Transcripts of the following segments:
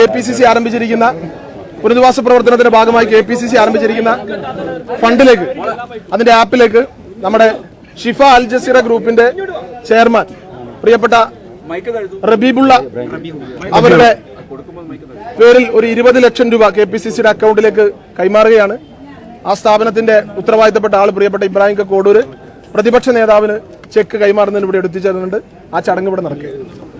K P C C ആരംഭിച്ചിരിക്കുന്ന പുനരധിവാസ പ്രവർത്തനത്തിന്റെ ഭാഗമായി കെ പി സി സി ആരംഭിച്ചിരിക്കുന്ന ഫണ്ടിലേക്ക് അതിന്റെ ആപ്പിലേക്ക് നമ്മുടെ ഷിഫ അൽ ജസീറ ഗ്രൂപ്പിന്റെ ചെയർമാൻ പ്രിയപ്പെട്ട റബീബുള്ള അവരുടെ പേരിൽ ഒരു ഇരുപത് ലക്ഷം രൂപ കെ പി സി സിയുടെ അക്കൗണ്ടിലേക്ക് കൈമാറുകയാണ്. ആ സ്ഥാപനത്തിന്റെ ഉത്തരവാദിത്തപ്പെട്ട ആൾ പ്രിയപ്പെട്ട ഇബ്രാഹിം കോടൂര് പ്രതിപക്ഷ നേതാവിന് ചെക്ക് കൈമാറുന്നതിന് ഇവിടെ എടുത്തിച്ചേരുന്നുണ്ട് ആ ചടങ്ങ് ഇവിടെ നടക്കുക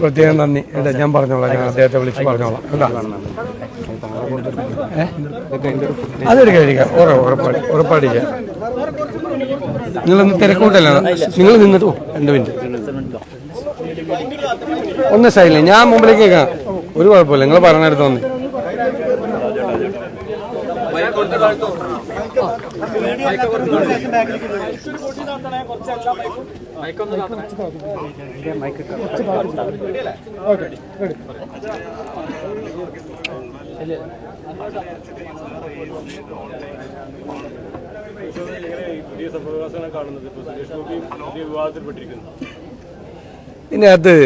പ്രത്യേകം നന്ദി. അല്ല ഞാൻ പറഞ്ഞോളാം ഞാൻ അദ്ദേഹത്തെ വിളിച്ച് പറഞ്ഞോളാം. ഏ? അതൊരു കഴിക്കാം ഉറപ്പാടി ഉറപ്പാടിക്കാം. നിങ്ങളൊന്ന് തിരക്കൂട്ടല്ല? നിങ്ങൾ നിന്നിട്ട് രണ്ട് മിനിറ്റ്. ഒന്ന് സൈഡില്ല ഞാൻ മുമ്പിലേക്ക് കേൾക്കാം ഒരു കുഴപ്പമില്ല നിങ്ങൾ പറഞ്ഞെടുത്ത് വന്നേ. പുതിയ കാണുന്നത് സുരേഷ് വിവാദത്തിൽപ്പെട്ടിരിക്കുന്നു ഇതിന്റെ അകത്ത്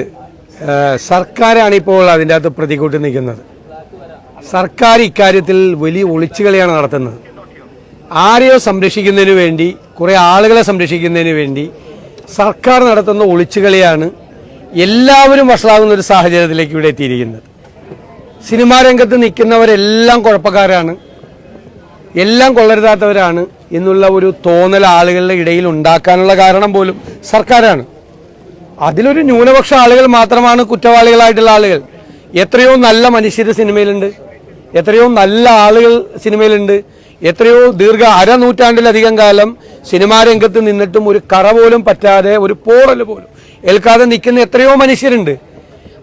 സർക്കാരാണ് ഇപ്പോൾ അതിന്റെ അകത്ത് പ്രതികൂട്ടി നിൽക്കുന്നത്. സർക്കാർ ഇക്കാര്യത്തിൽ വലിയ ഒളിച്ചുകളിയാണ് നടത്തുന്നത്. ആരെയോ സംരക്ഷിക്കുന്നതിന് വേണ്ടി കുറേ ആളുകളെ സംരക്ഷിക്കുന്നതിന് വേണ്ടി സർക്കാർ നടത്തുന്ന ഒളിച്ചുകളിയാണ് എല്ലാവരും വഷളാകുന്ന ഒരു സാഹചര്യത്തിലേക്ക് ഇവിടെ എത്തിയിരിക്കുന്നത്. സിനിമാ രംഗത്ത് നിൽക്കുന്നവരെല്ലാം കുഴപ്പക്കാരാണ്. എല്ലാം കൊള്ളരുതാത്തവരാണ് എന്നുള്ള ഒരു തോന്നൽ ആളുകളുടെ ഇടയിൽ ഉണ്ടാക്കാനുള്ള കാരണം പോലും സർക്കാരാണ്. അതിലൊരു ന്യൂനപക്ഷ ആളുകൾ മാത്രമാണ് കുറ്റവാളികളായിട്ടുള്ള ആളുകൾ. എത്രയോ നല്ല മനുഷ്യർ സിനിമയിലുണ്ട്. എത്രയോ നല്ല ആളുകൾ സിനിമയിലുണ്ട്. എത്രയോ ദീർഘ അരനൂറ്റാണ്ടിലധികം കാലം സിനിമാ രംഗത്ത് നിന്നിട്ടും ഒരു കറ പോലും പറ്റാതെ ഒരു പോറൽ പോലും. ഏൽക്കാതെ നിൽക്കുന്ന എത്രയോ മനുഷ്യരുണ്ട്.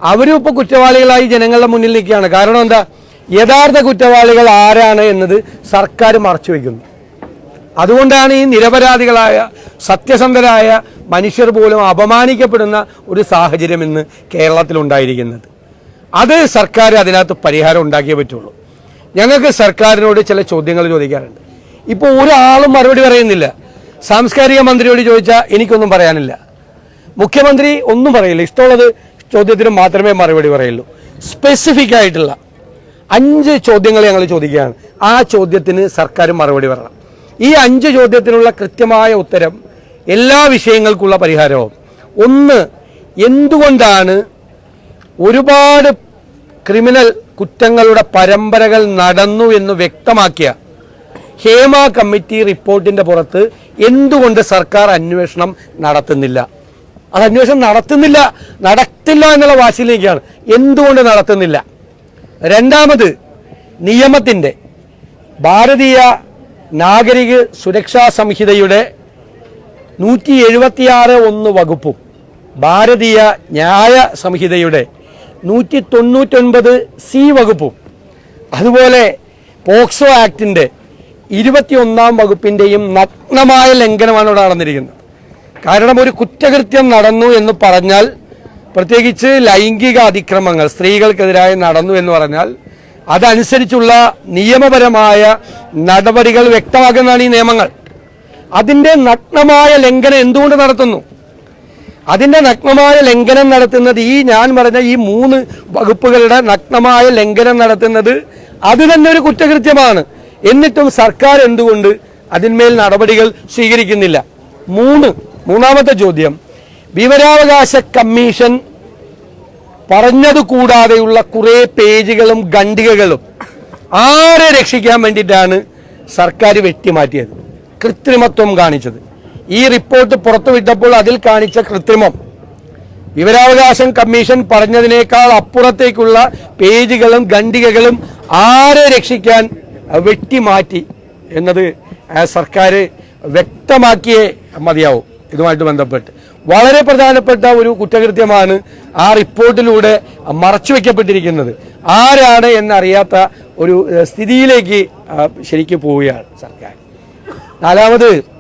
അവരും ഇപ്പോൾ കുറ്റവാളികളായി ജനങ്ങളുടെ മുന്നിൽ നിൽക്കുകയാണ്. കാരണം എന്താ? യഥാർത്ഥ കുറ്റവാളികൾ ആരാണ് എന്നത് സർക്കാർ മറച്ചു വയ്ക്കുന്നു. അതുകൊണ്ടാണ് ഈ നിരപരാധികളായ സത്യസന്ധരായ മനുഷ്യർ പോലും അപമാനിക്കപ്പെടുന്ന ഒരു സാഹചര്യം ഇന്ന് കേരളത്തിലുണ്ടായിരിക്കുന്നത്. അത് സർക്കാർ അതിനകത്ത് പരിഹാരം ഉണ്ടാക്കിയേ പറ്റുള്ളൂ. ഞങ്ങൾക്ക് സർക്കാരിനോട് ചില ചോദ്യങ്ങൾ ചോദിക്കാറുണ്ട്. ഇപ്പോൾ ഒരാളും മറുപടി പറയുന്നില്ല. സാംസ്കാരിക മന്ത്രിയോട് ചോദിച്ചാൽ എനിക്കൊന്നും പറയാനില്ല. മുഖ്യമന്ത്രി ഒന്നും പറയില്ല. ഇഷ്ടമുള്ളത് ചോദ്യത്തിന് മാത്രമേ മറുപടി പറയുള്ളൂ. സ്പെസിഫിക് ആയിട്ടുള്ള അഞ്ച് ചോദ്യങ്ങൾ ഞങ്ങൾ ചോദിക്കുകയാണ്. ആ ചോദ്യത്തിന് സർക്കാർ മറുപടി പറയണം. ഈ അഞ്ച് ചോദ്യത്തിനുള്ള കൃത്യമായ ഉത്തരം എല്ലാ വിഷയങ്ങൾക്കുള്ള പരിഹാരവും. ഒന്ന് എന്തുകൊണ്ടാണ് ഒരുപാട് ക്രിമിനൽ കുറ്റങ്ങളുടെ പരമ്പരകൾ നടന്നു എന്ന് വ്യക്തമാക്കിയ ഹേമ കമ്മിറ്റി റിപ്പോർട്ടിന്റെ പുറത്ത് എന്തുകൊണ്ട് സർക്കാർ അന്വേഷണം നടത്തുന്നില്ല? അത് അന്വേഷണം നടത്തുന്നില്ല നടത്തില്ല എന്നുള്ള വാശിയിലേക്കാണ്. എന്തുകൊണ്ട് നടത്തുന്നില്ല? രണ്ടാമത് നിയമത്തിന്റെ ഭാരതീയ നാഗരിക സുരക്ഷാ സംഹിതയുടെ നൂറ്റി എഴുപത്തിയാറ് ഒന്ന് വകുപ്പും ഭാരതീയ ന്യായ സംഹിതയുടെ നൂറ്റി തൊണ്ണൂറ്റൊൻപത് സി വകുപ്പും. അതുപോലെ പോക്സോ ആക്ടിന്റെ ഇരുപത്തിയൊന്നാം വകുപ്പിന്റെയും നഗ്നമായ ലംഘനമാണ് ഇവിടെ നടന്നിരിക്കുന്നത്. കാരണം ഒരു കുറ്റകൃത്യം നടന്നു എന്ന് പറഞ്ഞാൽ പ്രത്യേകിച്ച് ലൈംഗിക അതിക്രമങ്ങൾ സ്ത്രീകൾക്കെതിരായി നടന്നു എന്ന് പറഞ്ഞാൽ അതനുസരിച്ചുള്ള നിയമപരമായ നടപടികൾ വ്യക്തമാക്കുന്നതാണ് ഈ നിയമങ്ങൾ. അതിന്റെ നഗ്നമായ ലംഘനം എന്തുകൊണ്ട് നടത്തുന്നു? അതിന്റെ നഗ്നമായ ലംഘനം നടത്തുന്നത് ഈ ഞാൻ പറഞ്ഞ ഈ മൂന്ന് വകുപ്പുകളുടെ നഗ്നമായ ലംഘനം നടത്തുന്നത് അത് തന്നെ ഒരു കുറ്റകൃത്യമാണ്. എന്നിട്ടും സർക്കാർ എന്തുകൊണ്ട് അതിന്മേൽ നടപടികൾ സ്വീകരിക്കുന്നില്ല? മൂന്ന് മൂന്നാമത്തെ ചോദ്യം. വിവരാവകാശ കമ്മീഷൻ പറഞ്ഞത് കൂടാതെയുള്ള കുറേ പേജുകളും ഖണ്ഡികകളും ആരെ രക്ഷിക്കാൻ വേണ്ടിയിട്ടാണ് സർക്കാർ വെട്ടിമാറ്റിയത്? കൃത്രിമത്വം കാണിച്ചത്. ഈ റിപ്പോർട്ട് പുറത്തുവിട്ടപ്പോൾ അതിൽ കാണിച്ച കൃത്രിമം. വിവരാവകാശം കമ്മീഷൻ പറഞ്ഞതിനേക്കാൾ അപ്പുറത്തേക്കുള്ള പേജുകളും ഖണ്ഡികകളും ആരെ രക്ഷിക്കാൻ വെട്ടിമാറ്റി എന്നത് സർക്കാർ വ്യക്തമാക്കിയേ മതിയാവും. ഇതുമായിട്ട് ബന്ധപ്പെട്ട്. വളരെ പ്രധാനപ്പെട്ട ഒരു കുറ്റകൃത്യമാണ് ആ റിപ്പോർട്ടിലൂടെ മറച്ചുവെക്കപ്പെട്ടിരിക്കുന്നത് ആരാണ് എന്നറിയാത്ത ഒരു സ്ഥിതിയിലേക്ക് ശരിക്കും പോവുകയാണ് സർക്കാർ. നാലാമത്